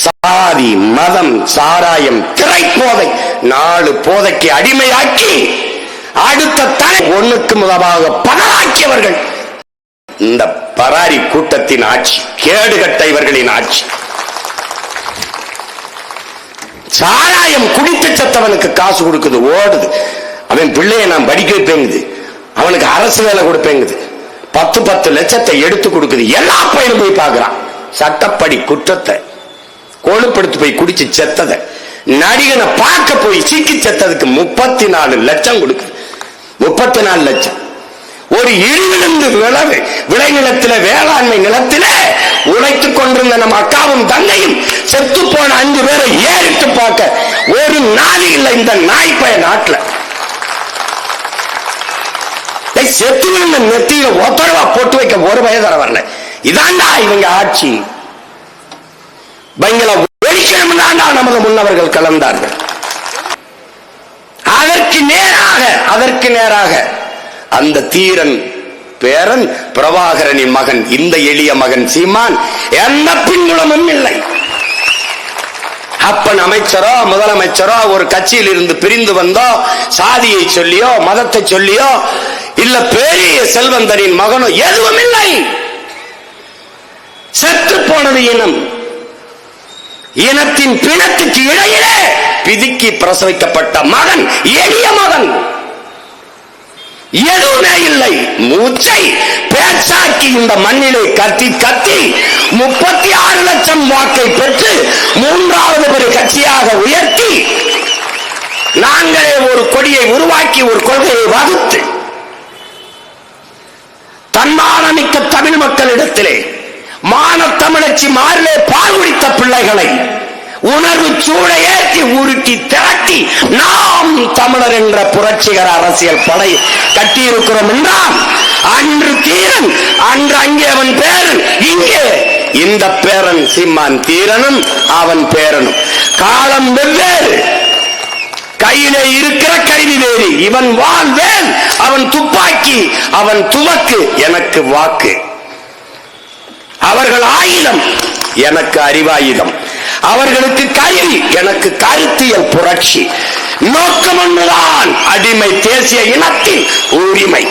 சாதி மதம் சாராயம் திரைப்போதை நாலு போதைக்கு அடிமையாக்கி அடுத்த தலை ஒண்ணுக்கு முதலாக பகலாக்கியவர்கள். இந்த பராரி கூட்டத்தின் ஆட்சி கேடுகட்ட இவர்களின் ஆட்சி. சாராயம் குடித்து செத்தவனுக்கு காசு கொடுக்குது ஓடுது. அவன் பிள்ளைய நான் படிக்க வைப்பேங்குது. அவனுக்கு அரசு வேலை கொடுப்பேங்குது. பத்து பத்து லட்சத்தை எடுத்து கொடுக்குது. எல்லா பையனும் போய் பார்க்கிறான். சட்டப்படி குற்றத்தை கொழுப்படுத்து போய் குடிச்சு செத்தத. நடிகனை பார்க்க போய் சீக்கி செத்ததுக்கு முப்பத்தி நாலு லட்சம் கொடுக்கு. முப்பத்தி நாலு லட்சம். ஒரு இருந்து விளவு. விளைநிலத்தில வேளாண்மை நிலத்தில உழைத்துக் கொண்டிருந்த நம்ம அக்காவும் தந்தையும் செத்து போன அஞ்சு பேரை ஏறிட்டு பார்க்க. ஒரு நாளி இல்லை இந்த நாய்ப்பய நாட்டுல. செத்து விழுந்த நெத்தியில ஒத்தரவா போட்டு வைக்க ஒரு வயதர வரல இதாண்டா இவங்க ஆட்சி. இவங்களை ஒழிக்கணும் நமது முன்னவர்கள் கலந்தார்கள். அதற்கு நேராக அதற்கு நேராக அந்த தீரன் பேரன் பிரபாகரனின் மகன் இந்த எளிய மகன் சீமான் எந்த பின்புலமும் இல்லை. அப்பன் அமைச்சரோ முதலமைச்சரோ ஒரு கட்சியில் இருந்து பிரிந்து வந்தோ சாதியை சொல்லியோ மதத்தை சொல்லியோ இல்ல பெரிய செல்வந்தரின் மகனோ எதுவும் இல்லை. செத்து போனது இனம். இனத்தின் பிணத்துக்கு இடையிலே பிதுக்கி பிரசவிக்கப்பட்ட மகன் எளிய மகன். எதுவுமே இல்லை. மூச்சை பேச்சாக்கி இந்த மண்ணிலே கத்தி கத்தி முப்பத்தி ஆறு லட்சம் வாக்கை பெற்று மூன்றாவது ஒரு கட்சியாக உயர்த்தி நாங்களே ஒரு கொடியை உருவாக்கி ஒரு கொள்கையை வகுத்து தன்மானமிக்க தமிழ் மக்களிடத்திலே மானத்தமிழச்சி மாறிலே பால் குடித்த பிள்ளைகளை உணர்வு சூழ ஏற்றி உருட்டி திரட்டி நாம் தமிழர் என்ற புரட்சிகர அரசியல் படை கட்டியிருக்கிறோம் என்றால் அன்று தீரன் அன்று அங்கே அவன் பேரன் இங்கே இந்த பேரன் சிம்மான் தீரனும் அவன் பேரனும். காலம் வெவ்வேறு. கையிலே இருக்கிற கருவி வேறு. இவன் வாழ்வேன் அவன் துப்பாக்கி அவன் துவக்கு எனக்கு வாக்கு. அவர்கள் ஆயுதம் எனக்கு அறிவாயுதம். அவர்களுக்கு கல்வி எனக்கு கருத்தியல் புரட்சி. நோக்கம் ஒன்றுதான் அடிமை தேசிய இனத்தின் உரிமை.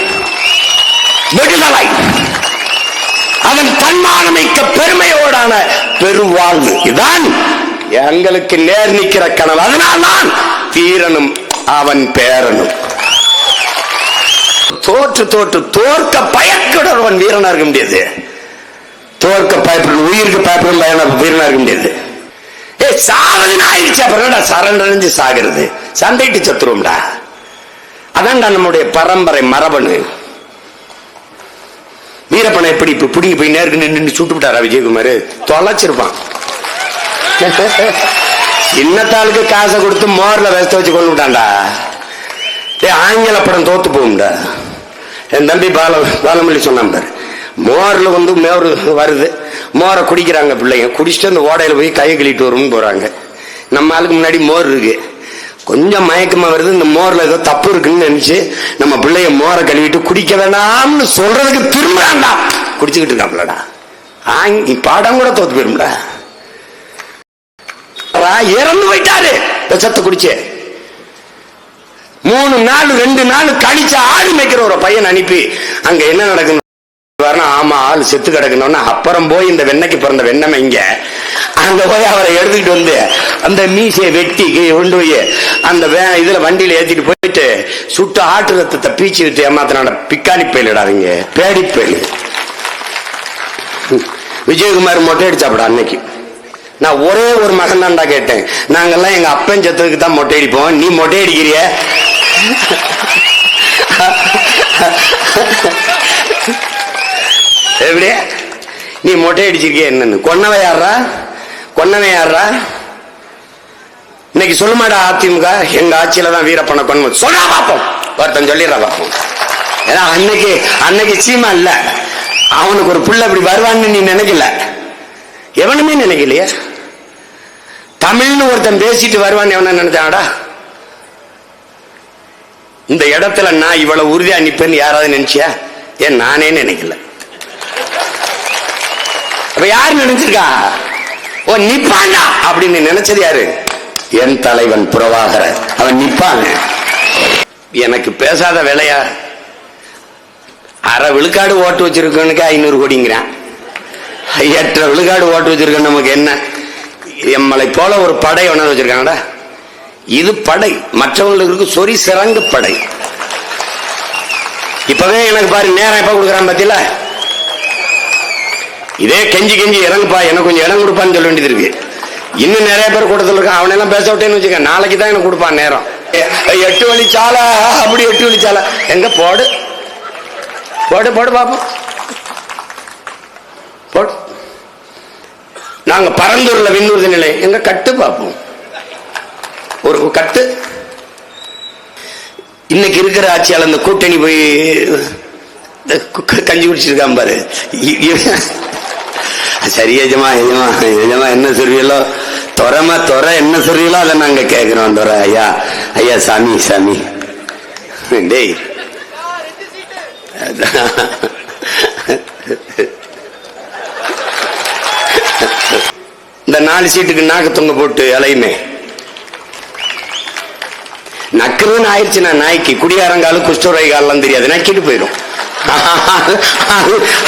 விடுதலை. அவன் தன்மானமிக்க பெருமையோடான பெருவாழ்வு. இதான் எங்களுக்கு நேர் நிற்கிற கனவு அதனால்தான் தீரனும் அவன் பேரனும். தோற்று தோற்று தோற்க பயப்படுறவன் வீரனாக இருக்க முடியாது. தோற்க பயப்படும் உயிருக்கு பயப்படும் பயன உயிரினா இருக்க முடியாது. ஏ சாவதுன்னு ஆயிடுச்சு அப்புறம் சரண்டறிஞ்சு சாகிறது? சண்டைட்டு சத்துருவோம்டா. அதான்டா நம்முடைய பரம்பரை மரபணு. வீரப்பனை எப்படி இப்ப பிடிக்க போய் நேருக்கு நின்று சுட்டு விட்டாரா விஜயகுமார்? தொலைச்சிருப்பான். இன்னத்தாளுக்கு காசை கொடுத்து மோர்ல வெஸ்த வச்சு கொண்டு விட்டான்டா. ஏ ஆங்கில படம் தோத்து போகும்டா. என் தம்பி பால பாலமல்லி சொன்னான் பாரு. மோர்ல வந்து மோர் வருது. மோரை குடிக்கிறாங்க பிள்ளைங்க. குடிச்சிட்டு அந்த ஓடையில போய் கையை கழிட்டு வரும்னு போறாங்க. நம்ம ஆளுக்கு முன்னாடி மோர் இருக்கு. கொஞ்சம் மயக்கமா வருது. இந்த மோர்ல ஏதோ தப்பு இருக்குன்னு நினைச்சு நம்ம பிள்ளைய மோரை கழுவிட்டு குடிக்க வேணாம்னு சொல்றதுக்கு திரும்புறான்டா. குடிச்சுக்கிட்டு இருக்காங்களடா ஆங்கி பாடம் கூட தோத்து போயிரும்டா. இறந்து போயிட்டாரு. விஷத்தை குடிச்சு. மூணு நாள் ரெண்டு நாள் கழிச்ச ஆடு மேய்க்கிற ஒரு பையன் அனுப்பி அங்க என்ன நடக்குன்னு வரணும், ஆமா ஆள் செத்து கிடக்கணும்னா அப்புறம் போய் இந்த வெண்ணைக்கு பிறந்த வெண்ணமை இங்க. அங்க போய் அவரை எடுத்துக்கிட்டு வந்து அந்த மீசையை வெட்டி கொண்டு போய் அந்த இதுல வண்டியில ஏத்திட்டு போயிட்டு சுட்டு ஆட்டு ரத்தத்தை பீச்சு விட்டு ஏமாத்தினாட பிக்காளி பயிலிடாதீங்க பேடி பயில். விஜயகுமார் மொட்டை அடிச்சாப்படா அன்னைக்கு. நான் ஒரே ஒரு மகன் தான்டா கேட்டேன். நாங்கெல்லாம் எங்க அப்பன் செத்ததுக்கு தான் மொட்டை அடிப்போம். நீ மொட்டை அடிக்கிறிய எப்படி நீ மொட்டை அடிச்சிருக்கிய என்னன்னு? கொன்னவ யாரா கொன்னவ யாரா இன்னைக்கு சொல்லுமாடா அதிமுக? எங்க ஆட்சியில தான் வீரப்பண்ண கொன்ம சொல்றா பார்ப்போம் ஒருத்தன் சொல்லிடுறா பார்ப்போம் ஏன்னா அன்னைக்கு அன்னைக்கு சீமா இல்ல. அவனுக்கு ஒரு புள்ள இப்படி வருவான்னு நீ நினைக்கல. எவனுமே நினைக்கலையே. தமிழ்னு ஒருத்தன் பேசிட்டு வருவான்னு எவன நினைச்சாடா இந்த இடத்துல நான் இவ்வளவு உறுதியா நிப்பேன்னு யாராவது நினைச்சியா? ஏன் நானே நினைக்கல. அப்ப யாரு நினைச்சிருக்கா? ஓ நிப்பாண்டா! அப்படின்னு நினைச்சது யாரு? என் தலைவன் புறவாகர. அவன் நிப்பாங்க எனக்கு பேசாத வேலையா? அரை விழுக்காடு ஓட்டு வச்சிருக்கவனுக்கு ஐநூறு கோடிங்கிறான். எட்டரை விழுக்காடு ஓட்டு வச்சிருக்க நமக்கு என்ன? எம்மலை போல ஒரு படை ஒன்று வச்சிருக்காங்கடா. இது படை. மற்றவங்களுக்கு சொறி சிறங்கு படை. இப்பவே எனக்கு பாரு நேரம் எப்ப கொடுக்குறான் பாத்தீங்களா இதே கெஞ்சி கெஞ்சி இறங்குப்பா எனக்கு கொஞ்சம் இடம் கொடுப்பான்னு சொல்ல வேண்டியது இருக்கு. இன்னும் நிறைய பேர் கூட்டத்தில் இருக்கான் அவனெல்லாம் பேச விட்டேன்னு வச்சுக்க நாளைக்கு தான் எனக்கு கொடுப்பான் நேரம். எட்டு வழி சாலா அப்படி எட்டு வழி சாலா. எங்க போடு. போடு போடு பாப்போம். போடு. நாங்க பரந்தூர்ல விண்ணூர்தி நிலை. எங்க கட்டு பார்ப்போம் ஒரு கட்டு. இன்னைக்கு இருக்கிற ஆட்சியாளர் அந்த கூட்டணி போய் கஞ்சி குடிச்சிருக்கான் பாரு. இ- சரி எஜமா எஜமா எஜமா என்ன சொல்வீங்களோ துறமா துற என்ன சொல்றீங்களோ அதை நாங்க கேட்கிறோம் துறை ஐயா. ஐயா சாமி சாமி. டேய். அதான். இந்த நாலு சீட்டுக்கு நாக்கு தொங்க போட்டு அலையுமே. நக்குறதுன்னு நான் நாய்க்கு குடியாரங்காலும் குஷ்டரோகாலாம் தெரியாது. நக்கிட்டு போயிடும்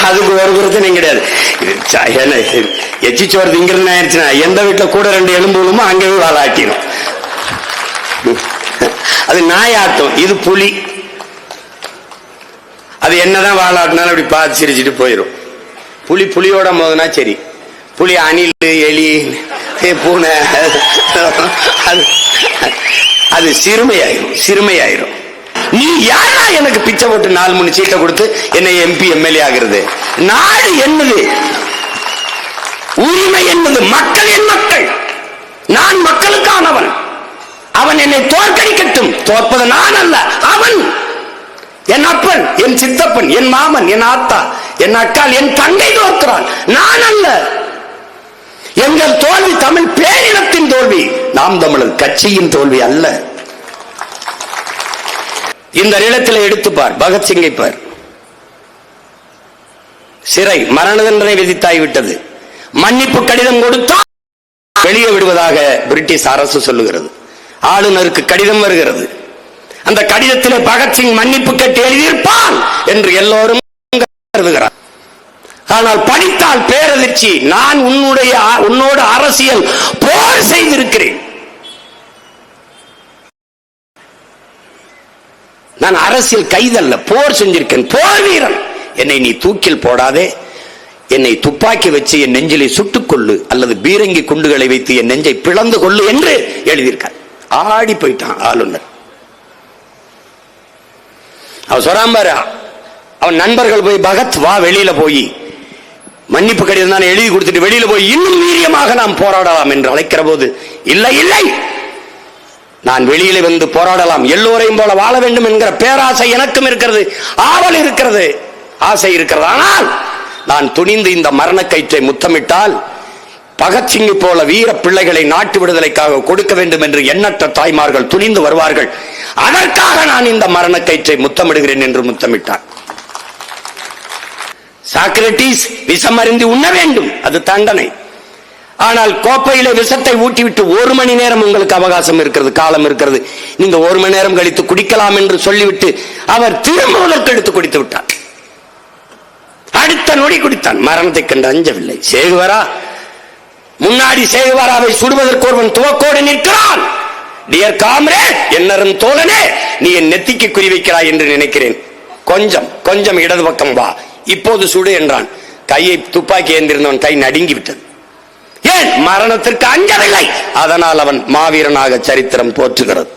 அதுக்கு ஒரு பிரச்சனையும் கிடையாது. இது எச்சி சோறு திங்கிறது ஆயிடுச்சுன்னா எந்த வீட்டில் கூட ரெண்டு எலும்பு விழுமோ அங்கேயே வாழாட்டிடும் அது நாய் ஆட்டம் இது புலி. அது என்னதான் வாழாட்டினாலும் அப்படி பார்த்து சிரிச்சுட்டு போயிடும் புலி புலியோட மோதுனா சரி. புலி அணில் எலி பூனை அது அது சிறுமையாயிரும் சிறுமையாயிரும். நீ யாரா எனக்கு பிச்சை போட்டு நாலு மூணு சீட்டை கொடுத்து என்னை எம்பி எம்எல்ஏ ஆகிறது நாடு என்னது? உரிமை என்பது மக்கள் என் மக்கள். நான் மக்களுக்கானவன். அவன் என்னை தோற்கடிக்கட்டும். தோற்பது நான் அல்ல அவன். என் அப்பன் என் சித்தப்பன் என் மாமன் என் ஆத்தா என் அக்கால் என் தங்கை தோற்கிறான். நான் அல்ல. எங்கள் தோல்வி தமிழ் பேரினத்தின் தோல்வி. நாம் தமிழர் கட்சியின் தோல்வி அல்ல. இந்த நிலத்தில் எடுத்துப்பார். பகத்சிங்கை பார். சிறை மரண தண்டனை விதித்தாய் விட்டது. மன்னிப்பு கடிதம் கொடுத்தால் வெளியே விடுவதாக பிரிட்டிஷ் அரசு சொல்லுகிறது. ஆளுநருக்கு கடிதம் வருகிறது. அந்த கடிதத்திலே பகத்சிங் மன்னிப்பு கேட்டு எழுதியிருப்பான் என்று எல்லோரும் கருதுகிறார். ஆனால் படித்தால் பேரதிர்ச்சி. நான் உன்னுடைய உன்னோடு அரசியல் போர் செய்திருக்கிறேன். நான் அரசியல் கைதல்ல போர் செஞ்சிருக்கேன் போர் வீரன். என்னை நீ தூக்கில் போடாதே. என்னை துப்பாக்கி வச்சு என் நெஞ்சிலை சுட்டுக் கொள்ளு அல்லது பீரங்கி குண்டுகளை வைத்து என் நெஞ்சை பிளந்து கொள்ளு என்று எழுதியிருக்கார். ஆடி போயிட்டான் ஆளுநர். அவன் சொராம்பாரா அவன் நண்பர்கள் போய் பகத் வா வெளியில போய் மன்னிப்பு கடிதம் தான் எழுதி கொடுத்துட்டு வெளியில போய் இன்னும் வீரியமாக நாம் போராடலாம் என்று அழைக்கிற போது இல்லை இல்லை நான் வெளியில வந்து போராடலாம். எல்லோரையும் போல வாழ வேண்டும் என்கிற பேராசை எனக்கும் இருக்கிறது. ஆவல் இருக்கிறது. ஆசை இருக்கிறது. ஆனால் நான் துணிந்து இந்த மரணக்கயிற்றை முத்தமிட்டால் பகத்சிங்கை போல வீர பிள்ளைகளை நாட்டு விடுதலைக்காக கொடுக்க வேண்டும் என்று எண்ணற்ற தாய்மார்கள் துணிந்து வருவார்கள். அதற்காக நான் இந்த மரணக்கயிற்றை முத்தமிடுகிறேன் என்று முத்தமிட்டார். சாக்ரட்டிஸ் விஷம் அருந்தி உண்ண வேண்டும். அது தண்டனை. ஆனால் கோப்பையில விஷத்தை ஊட்டிவிட்டு ஒரு மணி நேரம் உங்களுக்கு அவகாசம் இருக்கிறது காலம் இருக்கிறது. நீங்க ஒரு மணி நேரம் கழித்து குடிக்கலாம் என்று சொல்லிவிட்டு அவர் திரும்புவதற்கு எடுத்து குடித்து விட்டார். அடுத்த நொடி குடித்தான். மரணத்தை கண்டு அஞ்சவில்லை. சேகுவரா முன்னாடி சேகுவராவை சுடுவதற்கு ஒருவன் துவக்கோடு நிற்கிறான். டியர் காம்ரேட் என்னரும் தோழனே நீ என் நெத்திக்கு குறிவைக்கிறாய் என்று நினைக்கிறேன். கொஞ்சம் கொஞ்சம் இடது பக்கம் வா. இப்போது சுடு என்றான். கையை துப்பாக்கி ஏந்திருந்தவன் கை நடுங்கி விட்டது ஏன் மரணத்திற்கு அஞ்சவில்லை? அதனால் அவன் மாவீரனாக சரித்திரம் போற்றுகிறது.